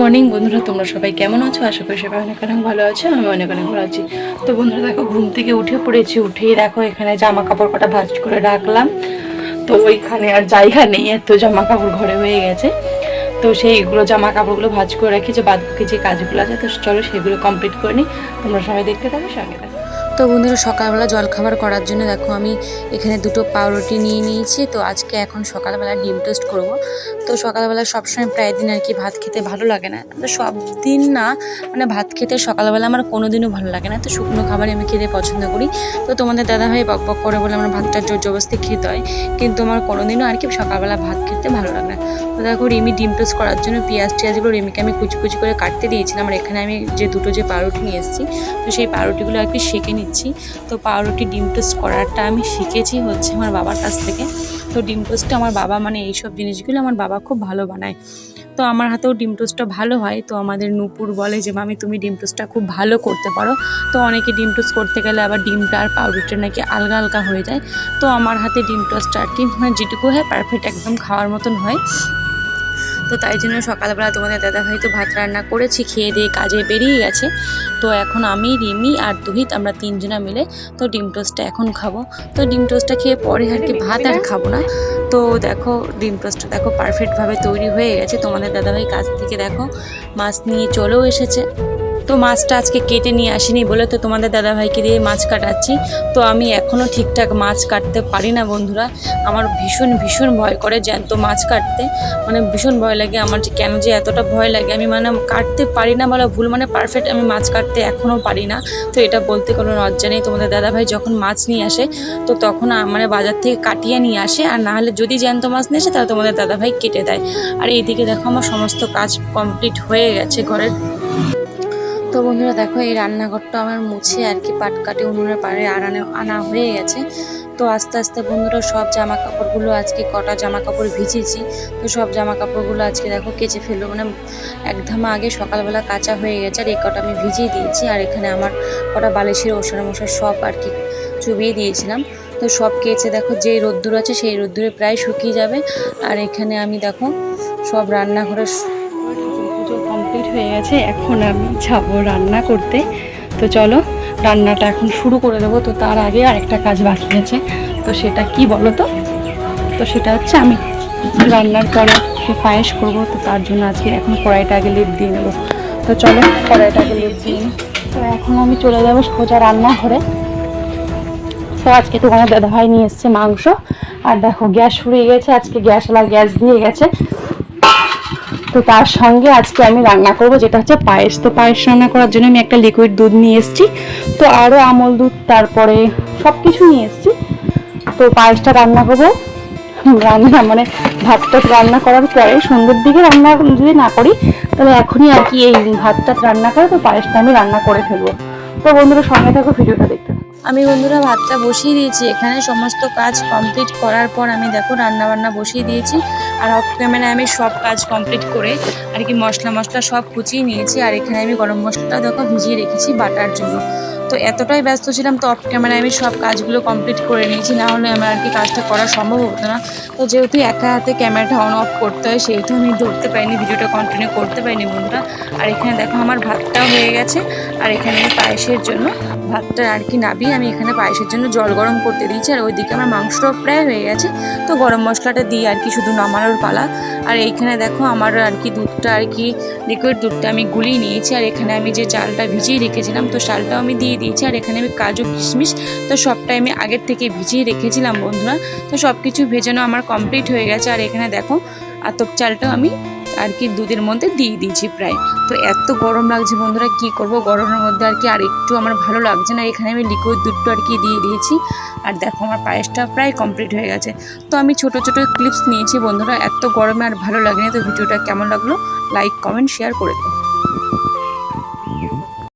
Morning, বন্ধুরা, তোমরা সবাই কেমন আছো? আশা করি সবাই অনেক অনেক ভালো আছো, আমি অনেক অনেক ভালো আছি। তো বন্ধুরা, দেখো, ঘুম থেকে উঠে পড়েছি, উঠেই দেখো, এখানে জামা কাপড় কটা ভাজ করে রাখলাম। তো ওইখানে আর জায়গা নেই, এত জামা কাপড় ঘরে হয়ে গেছে। তো সেইগুলো জামা কাপড়গুলো ভাজ করে রাখি, যে বাদ বাকি যে কাজগুলো আছে, তো চলো সেগুলো কমপ্লিট করে নিই। তোমরা সবাই দেখতে থাকো, সঙ্গে থাকো। তো বন্ধুরা, সকালবেলা জলখাবার করার জন্য দেখো আমি এখানে দুটো পাউরুটি নিয়ে নিয়েছি। তো আজকে এখন সকালবেলা ডিম টোস্ট করব। তো সকালবেলা সবসময় প্রায় দিন আর কি ভাত খেতে ভালো লাগে না। তো সব দিন না মানে ভাত খেতে সকালবেলা আমার কোনো দিনও ভালো লাগে না। তো শুকনো খাবারই আমি খেতে পছন্দ করি। তো তোমাদের দাদা ভাই বক বক করে বলে আমার ভাতটা জোর জবস্তি খেতে হয়। কিন্তু আমার কোনো দিনও আর কি সকালবেলা ভাত খেতে ভালো লাগে না। তো দেখো রিমি ডিম টোস্ট করার জন্য পেঁয়াজ টিয়াজগুলো রিমিকে আমি কুচি কুচি করে কাটতে দিয়েছিলাম। আর এখানে আমি যে দুটো যে পাউরুটি নিয়ে এসেছি, তো সেই পাউরুটিগুলো আর কি সেঁকে নিচ্ছি। তো পাউরুটি ডিম টোস্ট করাটা আমি শিখেছি হচ্ছে আমার বাবার কাছ থেকে। তো ডিম টোস্টটা আমার বাবা মানে এইসব জিনিসগুলো আমার বাবা খুব ভালো বানায়। তো আমার হাতেও ডিম টোস্টটা ভালো হয়। তো আমাদের নূপুর বলে যে, মামি, তুমি ডিম টোস্টটা খুব ভালো করতে পারো। তো অনেকে ডিম টোস্ট করতে গেলে আবার ডিমটা আর পাউরুটিটা নাকি আলগা আলগা হয়ে যায়। তো আমার হাতে ডিম টোস্টটা আর কি মানে যেটুকু হয় পারফেক্ট একদম খাওয়ার মতন হয়। তো তাই জন্য সকালবেলা তোমাদের দাদা ভাই তো ভাত রান্না করেছি, খেয়ে দিয়ে কাজে বেরিয়ে গেছে। তো এখন আমি, রিমি আর দুহিত আমরা তিনজনা মিলে তো ডিম টোস্টটা এখন খাব। তো ডিম টোস্টটা খেয়ে পরে আর কি ভাত আর খাব না। তো দেখো, ডিম টোস্টটা দেখো পারফেক্টভাবে তৈরি হয়ে গেছে। তোমাদের দাদাভাই কাছ থেকে দেখো মাছ নিয়ে চলেও এসেছে। তো মাছটা আজকে কেটে নিয়ে আসিনি বলে তো তোমাদের দাদাভাইকে দিয়ে মাছ কাটাচ্ছি। তো আমি এখনও ঠিকঠাক মাছ কাটতে পারি না বন্ধুরা। আমার ভীষণ ভীষণ ভয় করে জ্যান্ত মাছ কাটতে। মানে ভীষণ ভয় লাগে। আমার যে কেন যে এতটা ভয় লাগে, আমি মানে কাটতে পারি না বলা ভুল মানে পারফেক্ট আমি মাছ কাটতে এখনও পারি না। তো এটা বলতে কোনো লজ্জা নেই। তোমাদের দাদাভাই যখন মাছ নিয়ে আসে, তো তখন মানে বাজার থেকে কাটিয়ে নিয়ে আসে। আর না হলে যদি জ্যান্ত মাছ নিয়ে আসে, তাহলে তোমাদের দাদাভাই কেটে দেয়। আর এইদিকে দেখো আমার সমস্ত কাজ কমপ্লিট হয়ে গেছে ঘরের। তো বন্ধুরা দেখো, এই রান্নাঘরটা আমার মুছে আর কি পাট কাটে উনুনের পাড়ে আনানো, আনা হয়ে গেছে। তো আস্তে আস্তে বন্ধুরা সব জামা কাপড়গুলো আজকে কটা জামা কাপড় ভিজেছি। তো সব জামা কাপড়গুলো আজকে দেখো কেচে ফেলব মানে একদম আগে সকালবেলা কাঁচা হয়ে গেছে আর এই কটা আমি ভিজিয়ে দিয়েছি। আর এখানে আমার কটা বালিশের ওষার মশার সব আর কি চুবিয়ে দিয়েছিলাম। তো সব কেচে দেখো যে রোদ্দুর আছে সেই রোদ্দুরে প্রায় শুকিয়ে যাবে। আর এখানে আমি দেখো সব রান্নাঘরে পুজো কমপ্লিট হয়ে গেছে, এখন আমি যাব রান্না করতে। তো চলো, রান্নাটা এখন শুরু করে দেবো। তো তার আগে আরেকটা কাজ বাকি আছে। তো সেটা কি বলো তো? তো সেটা হচ্ছে আমি রান্নার পরে পায়েস করব। তো তার জন্য আজকে এখন কড়াইটা আগে লেপ দিয়ে নেব। তো চলো, কড়াইটা আগে লেপ দিয়ে। তো এখন আমি চলে যাব সোজা রান্না রান্নাঘরে। তো আজকে তোমার দাদা ভাই নিয়ে এসছে মাংস। আর দেখো, গ্যাস ফুরিয়ে গেছে। আজকে গ্যাস গ্যাস দিয়ে গেছে। তো তার সঙ্গে আজকে আমি রান্না করব, যেটা হচ্ছে পায়েস। তো পায়েস রান্না করার জন্য আমি একটা লিকুইড দুধ নিয়ে এসেছি। তো আরও আমল দুধ, তারপরে সব কিছু নিয়ে এসেছি। তো পায়েসটা রান্না করব। রান্না মানে ভাতটা রান্না করার পরে সন্ধ্যের দিকে রান্না যদি না করি, তাহলে এখনই আর কি এই ভাতটা রান্না করে, তো পায়েসটা আমি রান্না করে ফেলব। তো বন্ধুরা সঙ্গে থাকো, ভিডিওটা দেখতে। আমি বন্ধুরা ভাতটা বসিয়ে দিয়েছি। এখানে সমস্ত কাজ কমপ্লিট করার পর আমি দেখো রান্না বান্না বসিয়ে দিয়েছি। আর অফ ক্যামেরায় আমি সব কাজ কমপ্লিট করে আর কি মশলা মশলা সব কুচিয়ে নিয়েছি। আর এখানে আমি গরম মশলাটা দেখো ভিজিয়ে রেখেছি বাটার জন্য। তো এতটাই ব্যস্ত ছিলাম তো অফ ক্যামেরায় আমি সব কাজগুলো কমপ্লিট করে নিয়েছি। না হলে আমার আর কি কাজটা করা সম্ভব হতো না। তো যেহেতু একা হাতে ক্যামেরাটা অন অফ করতে হয়, সেহেতু আমি ধরতে পারিনি, ভিডিওটা কন্টিনিউ করতে পারিনি বন্ধুরা। আর এখানে দেখো আমার ভাতটাও হয়ে গেছে। আর এখানে পায়েসের জন্য ভাতটা আর কি নাবিয়ে আমি এখানে পায়েসের জন্য জল গরম করতে দিয়েছি। আর ওইদিকে আমার মাংসটাও প্রায় হয়ে গেছে। তো গরম মশলাটা দিয়ে আর কি শুধু নামানোর পালা। আর এইখানে দেখো আমার আর কি দুধটা আর কি লিকুইড দুধটা আমি গুলিয়ে নিয়েছি। আর এখানে আমি যে চালটা ভিজিয়ে রেখেছিলাম, তো চালটাও আমি দিয়ে দিয়েছি। আর এখানে আমি কাজু কিশমিশ, তো সবটাই আমি আগের থেকে ভিজিয়ে রেখেছিলাম বন্ধুরা। তো সব কিছু ভেজানো আমার কমপ্লিট হয়ে গেছে। আর এখানে দেখো আতপ চালটাও আমি আর কি দুধের মধ্যে দিয়ে দিয়েছি প্রায়। তো এত গরম লাগছে বন্ধুরা, কি করব? গরমের মধ্যে আর কি আর একটু আমার ভালো লাগছে না। এখানে আমি লিকুইড দুধটা আর কি দিয়ে দিয়েছি। আর দেখো আমার পায়েসটা প্রায় কমপ্লিট হয়ে গেছে। তো আমি ছোট ছোট ক্লিপস নিয়েছি বন্ধুরা। এত গরমে আর ভালো লাগেনি। তো ভিডিওটা কেমন লাগল? লাইক কমেন্ট শেয়ার করে দিও।